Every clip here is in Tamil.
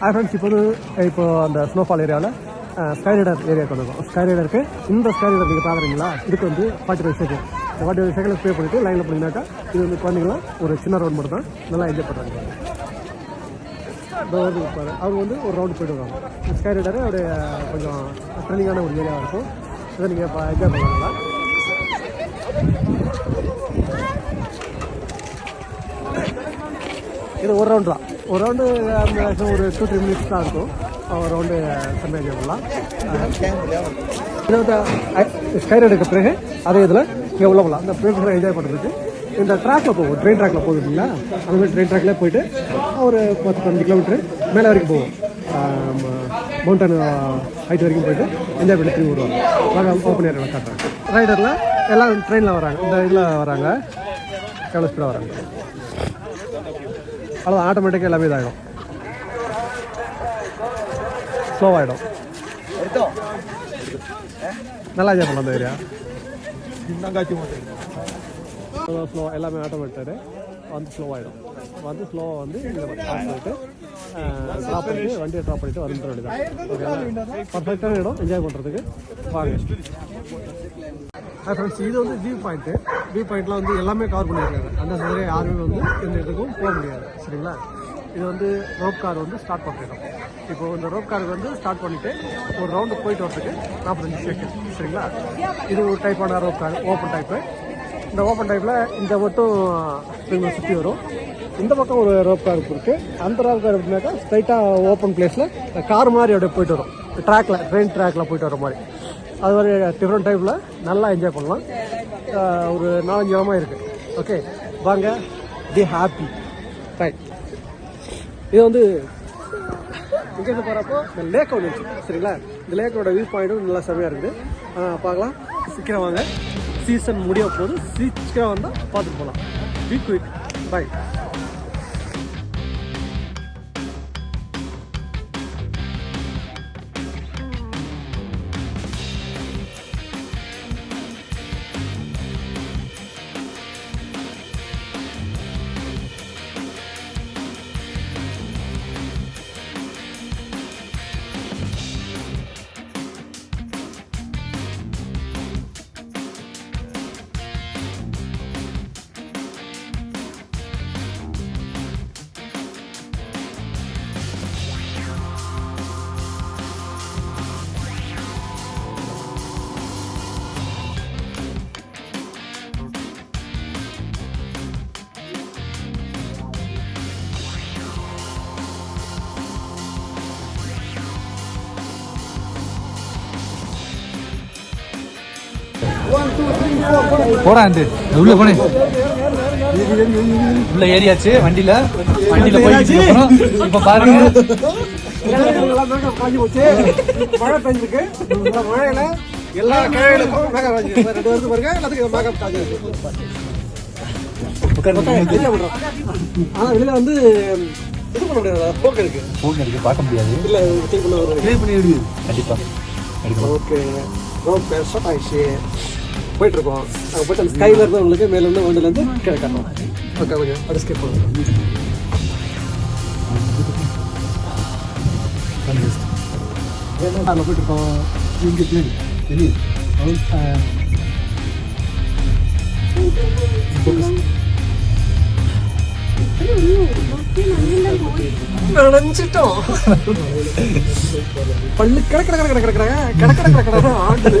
ஹாய் ஃப்ரெண்ட்ஸ் இப்போ வந்து இப்போ அந்த ஸ்னோஃபால் ஏரியாவில் ஸ்கைரைடர் ஏரியாவுக்கு ஸ்கை ரைடருக்கு இந்த ஸ்கை ரைடர் நீங்கள் பார்க்குறீங்களா? இதுக்கு வந்து forty five second forty five second pay பண்ணிட்டு லைனில் போனீங்கன்னாக்கா இது வந்து குழந்தைங்களாம் ஒரு சின்ன ரவுண்ட் மட்டும் தான் நல்லா என்ஜாய் பண்ணுறாங்க அவங்க வந்து வந்து ஒரு ரவுண்ட் போய்ட்டு வருவாங்க ஸ்கை ரைடரு அப்படியே கொஞ்சம் ட்ரெண்டிங்கான ஒரு ஏரியாவாக இருக்கும். இதை நீங்கள் இப்போ என்ஜாய் பண்ணுவாங்களா இது ஒரு ரவுண்ட் தான். ஒரு ரவுண்டு ஒரு டூ த்ரீ மினிட்ஸ் தான் இருக்கும். ரவுண்டு செம்மையாக என்ஜாய் பண்ணலாம் இது வந்து ஸ்கை ரைடுக்கு பிறகு அதே இதில் இங்கே உள்ள போகலாம். அந்த பிளேஸ் என்ஜாய் பண்ணுறதுக்கு இந்த ட்ராக்ல போகும் ட்ரெயின் ட்ராக்ல போகுது இல்லைங்களா அந்த மாதிரி ட்ரெயின் ட்ராக்ல போயிட்டு ஒரு பத்து பதினஞ்சு கிலோமீட்டர் மேலே வரைக்கும் போகும் மவுண்டன் ஹைட் வரைக்கும் போயிட்டு என்ஜாய் பண்ணி திரும்பி வருவாங்க வாங்க ஓப்பன் ஏரியாவில் காட்டுறாங்க ரைடரில் எல்லாம் ட்ரெயினில் வராங்க. இந்த இதில் வராங்க. எவ்வளோ ஸ்பீடாக வராங்க? அவ்வளோ ஆட்டோமேட்டிக்காக எல்லாமே இதாகிடும் ஸ்லோவாகிடும் நல்லா என்ஜாய் பண்ணலாம் அந்த ஏரியா ஸ்லோ எல்லாமே ஆட்டோமேட்டடு வந்து ஸ்லோ ஆகிடும் வந்து ஸ்லோவாக வந்து இங்கே ட்ராப் பண்ணிட்டு ட்ராப் பண்ணிட்டு வண்டியை ட்ராப் பண்ணிட்டு வந்துட வேண்டியதான் ஓகே பர்ஃபெக்டான இடம் என்ஜாய் பண்ணுறதுக்கு வாங்க ஃப்ரெண்ட்ஸ் இது வந்து வியூ பாயிண்ட்டு வியூ பாயிண்ட்லாம் வந்து எல்லாமே கவர் பண்ணியிருக்காங்க. அந்த மாதிரி யாருமே வந்து எந்த இடத்துக்கும் போக முடியாது. சரிங்களா? இது வந்து ரோப் கார் வந்து ஸ்டார்ட் பண்ணிடும் இப்போது இந்த ரோப் காருக்கு வந்து ஸ்டார்ட் பண்ணிவிட்டு ஒரு ரவுண்டு போயிட்டு வரதுக்கு நாற்பத்தஞ்சு செகண்ட் சரிங்களா? இது ஒரு டைப்பான ரோப் கார் ஓப்பன் டைப்பு இந்த ஓப்பன் டைப்பில் இந்த மட்டும் இவங்க சுற்றி வரும். இந்த பக்கம் ஒரு ரோப் கார் இருக்குது அந்த ரோப் கார் எப்படின்னாக்கா ஸ்ட்ரைட்டாக ஓப்பன் பிளேஸில் கார் மாதிரி அப்படியே போயிட்டு வரும். ட்ராக்ல ட்ரெயின் ட்ராக்ல போயிட்டு வர மாதிரி. அது மாதிரி டிஃப்ரெண்ட் டைப்பில் நல்லா என்ஜாய் பண்ணலாம். ஒரு நாலஞ்சு விதமாக இருக்குது ஓகே வாங்க. தி ஹாப்பி ரைட் இது வந்து இங்கேருந்து போகிறப்போ இந்த லேக் ஒன்று சரிங்களா? இந்த லேக்கோட வியூ பாயிண்ட்டும் நல்லா செமையாக இருக்குது. பார்க்கலாம். சீக்கிரம் வாங்க. சீசன் முடிய போது சீக்கிரம் வந்தால் பார்த்துட்டு போகலாம் பி குயிக் பை போடா இந்த உள்ள போனே உள்ள ஏறியாச்சு வண்டியில. வண்டியில போயிட்டு இப்ப பாருங்க காஞ்சி போச்சு மழை பெஞ்சிருக்கு மழையில எல்லா கிழமைகளுக்கும் மேகம் காஞ்சி ரெண்டு வருஷம் பாருங்க. எல்லாத்துக்கும் மேகம் காஞ்சி ஆனா வெளியில வந்து இது பண்ண முடியாது போக்கு இருக்கு போன் இருக்கு பார்க்க முடியாது. இல்ல கிளிக் பண்ண ஒரு கண்டிப்பா. ஓகே ரொம்ப பேர் ஆயிடுச்சு. போயிட்டு இருக்கோம் அங்கே போயிட்டு அந்த ஸ்கைல இருந்து உங்களுக்கு மேல இருந்து வண்டில இருந்து கீழே காட்டணும் ஓகே கொஞ்சம் அப்படி ஸ்கிப் பண்ணுங்க அதில் போயிட்டு இருக்கோம் இங்க தேடி தெரியுது நினைச்சிட்டோம். பல்லு கிடக்கிற கிடக்கிற கிடக்கிற கிடக்கிற கிடக்கிற ஆடுது.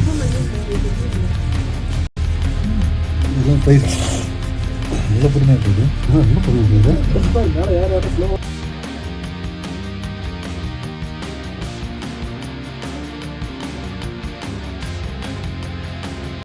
இதெல்லாம் போயிடுச்சு நல்ல பொறுமையாக போகுது நல்ல பொறுமையாக போகுது